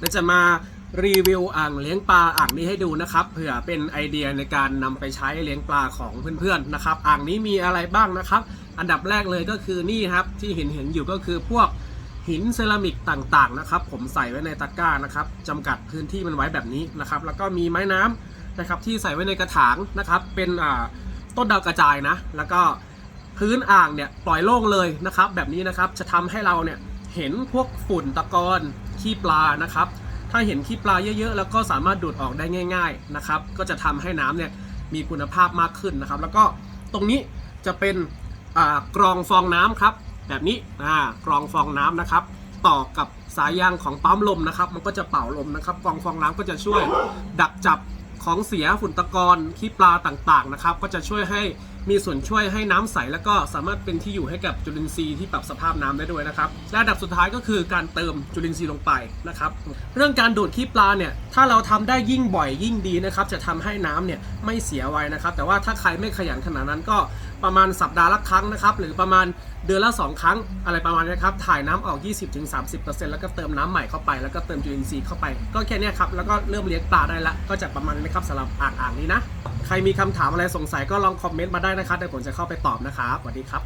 เดี๋ยวจะมารีวิวอ่างเลี้ยงปลาอ่างนี้ให้ดูนะครับเผื่อเป็นไอเดียในการนำไปใช้เลี้ยงปลาของเพื่อนๆนะครับ อ่างนี้มีอะไรบ้างนะครับ อันดับแรกเลยก็คือนี่ครับที่เห็นเห็นๆอยู่ก็คือพวกหินเซรามิกต่างๆนะครับ ผมใส่ไว้ในตะกร้านะครับจำกัดพื้นที่มันไว้แบบนี้นะครับ แล้วก็มีไม้น้ำนะครับที่ใส่ไว้ในกระถางนะครับ เป็นอ่าต้นดาวกระจายนะ แล้วก็พื้นอ่างเนี่ยปล่อยโล่งเลยนะครับ แบบนี้นะครับจะทำให้เราเนี่ย เห็นพวกฝุ่นตะกอนขี้ปลานะครับ ถ้าเห็นขี้ปลาเยอะๆ แล้วก็สามารถดูดออกได้ง่าย ๆนะครับ ก็จะทำให้น้ำเนี่ยมีคุณภาพมากขึ้นนะครับ แล้วก็ตรงนี้จะเป็นกรองฟองน้ำครับ แบบนี้กรองฟองน้ำนะครับ ต่อกับสายยางของปั๊มลมนะครับ มันก็จะเป่าลมนะครับ กรองฟองน้ำก็จะช่วยดักจับของเสียฝุ่นตะกอนขี้ปลาต่างๆนะครับ ก็จะช่วยให้มีส่วนช่วยให้น้ำใสแล้วก็สามารถเป็นที่อยู่ให้กับจุลินทรีย์ที่ปรับสภาพน้ำได้ด้วยนะครับและอันดับสุดท้ายก็คือการเติมจุลินทรีย์ลงไปนะครับเรื่องการดูดขี้ปลาเนี่ยถ้าเราทำได้ยิ่งบ่อยยิ่งดีนะครับจะทำให้น้ำเนี่ยไม่เสียไวนะครับ แต่ว่าถ้าใครไม่ขยันขนาดนั้นก็ประมาณสัปดาห์ละครั้งนะครับหรือประมาณเดือนละ 2 ครั้งอะไรประมาณนี้ครับถ่ายน้ำออก 20-30%แล้วก็เติมน้ำใหม่เข้าไป แล้วก็เติมจุลินทรีย์เข้าไป ก็แค่นี้ครับแล้วก็เริ่มเลี้ยงปลาได้ละก็จะประมาณนี้นะครับสำหรับอ่างๆนี้นะ ใครมีคำถามอะไรสงสัยก็ลองคอมเมนต์มาได้นะครับเดี๋ยวผมจะเข้าไปตอบนะครับสวัสดีครับ